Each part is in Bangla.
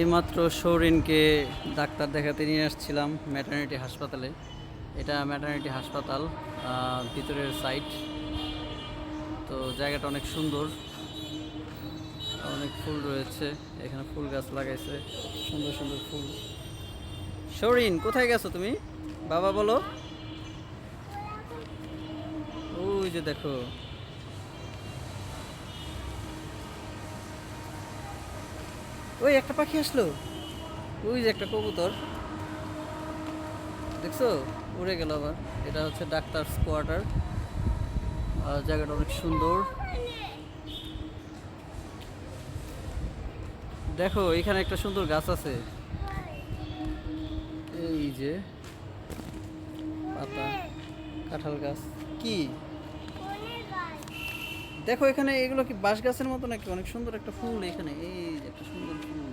এইমাত্র সৌরিনকে ডাক্তার দেখাতে নিয়ে আসছিলাম ম্যাটার্নিটি হাসপাতালে। এটা ম্যাটার্নিটি হাসপাতাল ভিতরের সাইট তো জায়গাটা অনেক সুন্দর, অনেক ফুল রয়েছে, এখানে ফুল গাছ লাগাইছে, সুন্দর সুন্দর ফুল। সৌরিন কোথায় গেছো তুমি? বাবা বলো। ওই যে দেখো ওই একটা পাখি আসলো। ওই যে একটা কবুতর। দেখছ? উড়ে গেল আবার। এটা হচ্ছে ডাক্তার কোয়ার্টার আর জায়গাটা অনেক সুন্দর। দেখো, এখানে একটা সুন্দর গাছ আছে। এই যে পাতা, কাঁঠাল গাছ। কি? দেখো এখানে এগুলো কি বাঁশ গাছের মতো নাকি? অনেক সুন্দর একটা ফুল এখানে। এই একটা সুন্দর ফুল।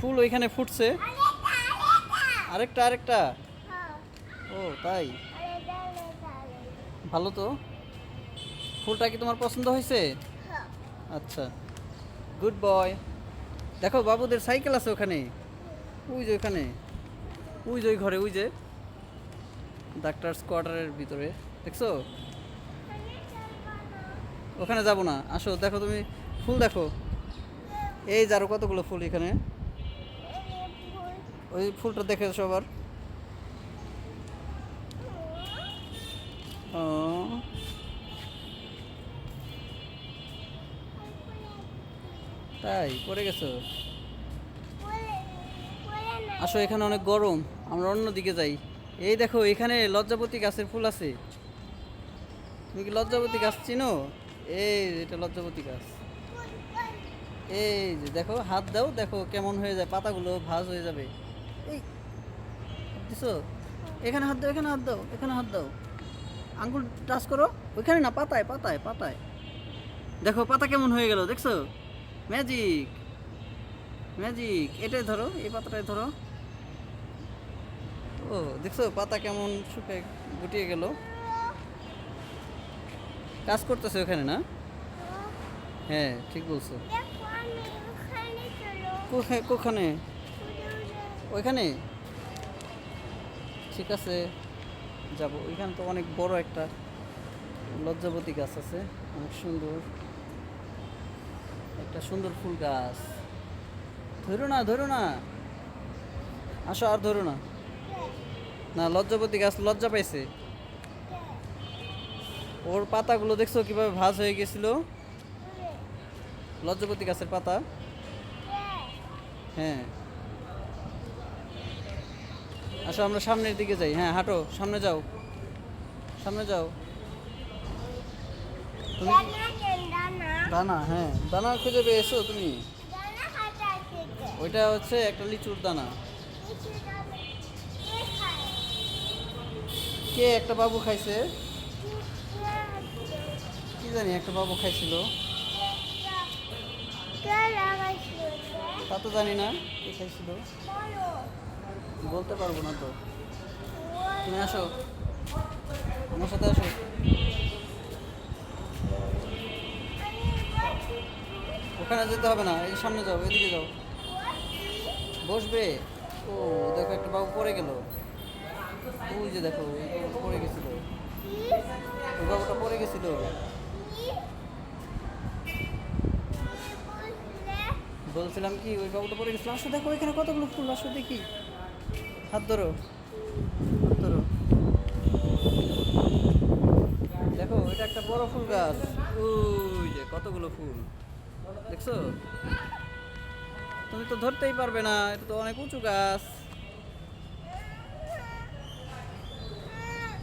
ফুল ওইখানে ফুটছে। আরেকটা আরেকটা। ও, তাই? ভালো তো। ফুলটা কি তোমার পছন্দ হয়েছে? আচ্ছা। Good boy. দেখো, বাবুদের সাইকেল আছে ওখানে। ওই যে ওখানে। ওই যে ওই ঘরে, ওই যে। ডাক্তার কোয়ার্টারের ভিতরে, দেখছ? ওখানে যাব না, আসো, দেখো তুমি, ফুল দেখো। এই যে আরও কতগুলো ফুল এখানে? ওই ফুলটা দেখে এসো আবার। ও। তাই, পড়ে গেছো? আসো, এখানে অনেক গরম, আমরা অন্য দিকে যাই। এই দেখো, এখানে লজ্জাপতি গাছের ফুল আছে। তুমি কি লজ্জাপতি গাছ চিনো? এই এটা লজ্জাপতি গাছ। এই যে, দেখো, হাত দাও, দেখো কেমন হয়ে যায়, পাতাগুলো ভাজ হয়ে যাবে। এই দিছো এখানে হাত দাও, এখানে হাত দাও, এখানে হাত দাও। আঙ্গুল টাচ করো। ওইখানে না, পাতায় পাতায় পাতায়। দেখো, পাতা কেমন হয়ে গেল, দেখছ? Magic magic. এটাই ধরো, এই পাতাটাই ধরো। ও, দেখছ, পাতা কেমন শুকে গুটিয়ে গেল? কাজ করতেছে ওখানে, না? হ্যাঁ ঠিক বলছো। কোখানে? ওইখানে? ঠিক আছে, যাব। ওইখানে তো অনেক বড় একটা লজ্জাবতী গাছ আছে, অনেক সুন্দর। একটা সুন্দর ফুল গাছ। ধরো না ধরো না। আসো আর ধরো না। না লজ্জাপতি গাছ লজ্জা পাইছে। ওর পাতাগুলো দেখছ কীভাবে ভাঁজ হয়ে গেছিল? লজ্জাপতি গাছের পাতা? হ্যাঁ। আসো আমরা সামনের দিকে যাই। হ্যাঁ হাঁটো সামনে যাও। সামনে যাও। তুমি দানা হ্যাঁ। দানা খুঁজে পেয়েছ তুমি? ওইটা হচ্ছে একটা লিচুর দানা কে একটা বাবু খাইছে? কি জানি একটা বাবু খাইছিল? তা তো জানি না, কে খাইছিল? বলতে পারব না তো। তুমি আসো। আমার সাথে আসো। ওখানে যেতে হবে না, এই সামনে যাও, এদিকে যাও। বসবে? ও, দেখো একটা বাবু পড়ে গেল। ওই যে দেখো পড়ে গেছিল। ওই পড়ে গেছিল। বলছিলাম কি, ওই বাবুটা পড়ে গেছিল। আসো দেখো এখানে কতগুলো ফুল, আসো দেখি। হাত ধরো। হাত ধরো। দেখো, এটা একটা বড় ফুল গাছ। ওই যে কতগুলো ফুল। দেখছ? তুমি তো ধরতেই পারবে না, এটা তো অনেক উঁচু গাছ।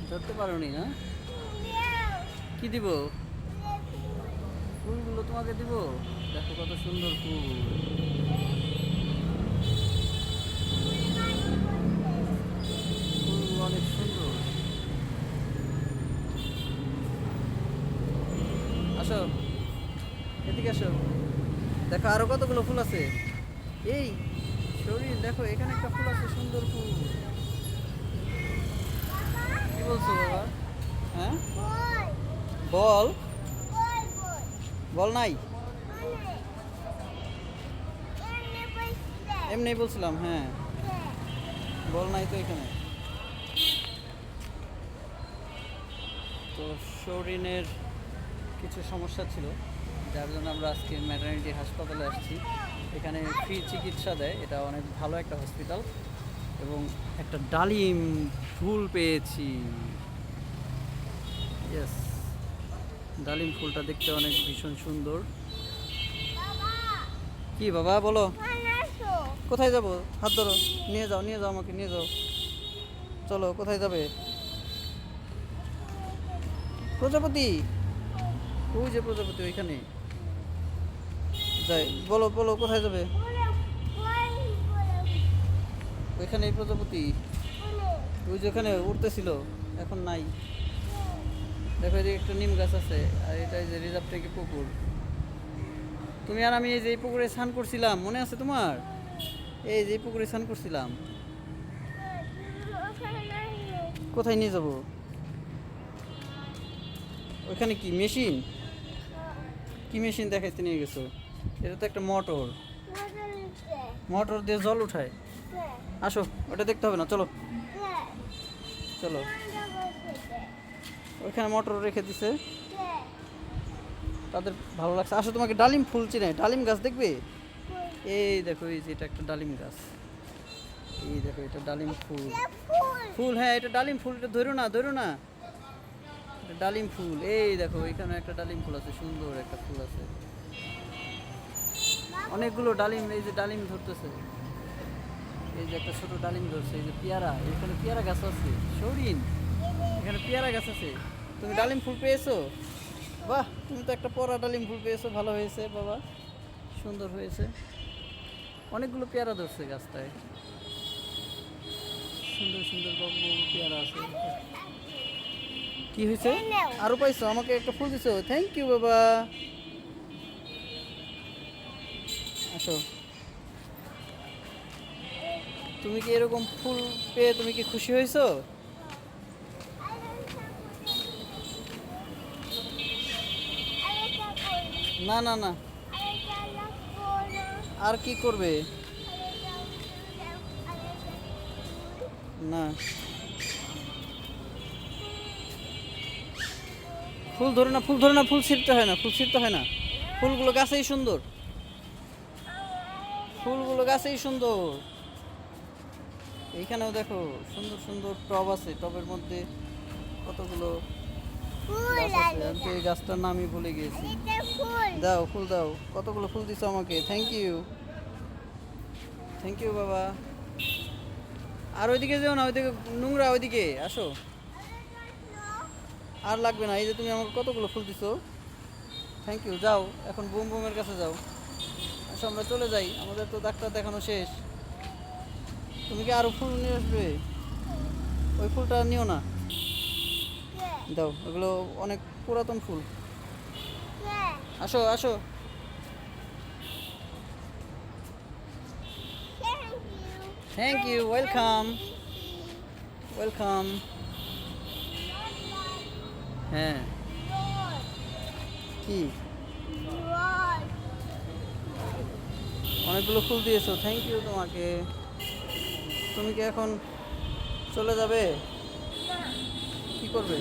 ধরতে পারোনি না? কি দিব? ফুলগুলো তোমাকে দিব? দেখো কত সুন্দর ফুল। ফুলগুলো অনেক সুন্দর। এদিকে দেখো আরও কতগুলো ফুল আছে। এই, শরীর, দেখো, এখানে একটা ফুল আছে, সুন্দর ফুল। কি বলছো বাবা? হ্যাঁ? বল। বল নাই? এমনি বলছিলাম হ্যাঁ। বল নাই তো এখানে। তো শরীরের কিছু সমস্যা ছিল, যার জন্য আমরা আজকে ম্যাটার্নিটি হাসপাতালে আসছি। এখানে ফ্রি চিকিৎসা দেয়, এটা অনেক ভালো একটা হসপিটাল এবং একটা ডালিম ফুল পেয়েছি। ইয়েস ডালিম ফুলটা দেখতে অনেক ভীষণ সুন্দর। কি বাবা, বলো। কোথায় যাব? হাত ধরো। নিয়ে যাও নিয়ে যাও আমাকে, নিয়ে যাও। চলো, কোথায় যাবে? প্রজাপতি! ওই যে প্রজাপতি, ওইখানে। যাই, বলো বলো, কোথায় যাবে? ওইখানে এই প্রজাপতি? ওই যে ওখানে উঠতেছিল এখন নাই। দেখো এই যে একটা নিম গাছ আছে আর এটা এই যে রিজার্ভ থেকে পুকুর। তুমি আর আমি এই যে এই পুকুরে স্নান করছিলাম মনে আছে তোমার? এই যে এই পুকুরে স্নান করছিলাম। কোথায় নিয়ে যাব? ওইখানে কি মেশিন? কি মেশিন দেখাইতে নিয়ে গেছো? এটা তো একটা মোটর। মোটর দিয়ে জল উঠায়। আসো, ওটা দেখতে হবে না, চলো। চলো। ওইখানে মোটর রেখে দিছে। তাদের ভালো লাগছে। আসো, তোমাকে ডালিম ফুল চিনে। ডালিম গাছ দেখবে? এই দেখো, এই যে এটা একটা ডালিম গাছ। এই দেখো, এটা ডালিম ফুল। ফুল হ্যাঁ এটা ডালিম ফুল, এটা ধরো না ধরো না। ডালিম ফুল। এই দেখো, এখানে একটা ডালিম ফুল আছে, সুন্দর একটা ফুল আছে। অনেকগুলো ডালিম, এই যে ডালিম ধরতেছে। এই যে একটা ছোট ডালিম ধরছে, এই যে পেয়ারা, এখানে পেয়ারা গাছ আছে। সরিন, এখানে পেয়ারা গাছ আছে। তুমি ডালিম ফুল পেয়েছ? বাহ, তুমি তো একটা পরা ডালিম ফুল পেয়েছ, ভালো হয়েছে বাবা। সুন্দর হয়েছে। অনেকগুলো পেয়ারা ধরছে গাছটায়। সুন্দর সুন্দর বড় পেয়ারা আছে। কি হয়েছে? আরও পাইছো? আমাকে একটা ফুল দিছো। থ্যাংক ইউ বাবা। আসো। তুমি কি এরকম ফুল পেয়ে তুমি কি খুশি হয়েছো? না না না। আর কি করবে? না। ফুল ধরে না, ফুল ধরে না, ফুল ছিঁড়তে হয় না, ফুল ছিঁড়তে হয় না। ফুলগুলো গাছেই সুন্দর। ফুলগুলো গাছেই সুন্দর। এইখানেও দেখো সুন্দর সুন্দর টব আছে টবের মধ্যে কতগুলো আছে। আমি তো এই গাছটার নামই ভুলে গিয়েছি। দাও ফুল দাও। কতগুলো ফুল দিছো আমাকে? থ্যাংক ইউ থ্যাংক ইউ বাবা। আর ওইদিকে যেও না ওইদিকে নোংরা ওইদিকে আসো। আর লাগবে না এই যে তুমি আমাকে কতগুলো ফুল দিছো? থ্যাংক ইউ যাও এখন বুম বুমের কাছে যাও। আসো আমরা চলে যাই আমাদের তো ডাক্তার দেখানো শেষ। তুমি কি আরও ফুল নিয়ে আসবে? ওই ফুলটা নিও না। দাও, এগুলো অনেক পুরাতন ফুল। আসো আসো। থ্যাংক ইউ ওয়েলকাম ওয়েলকাম হ্যাঁ। কি? অনেকগুলো ফুল দিয়েছ থ্যাংক ইউ তোমাকে। তুমি কি এখন চলে যাবে? কি করবে?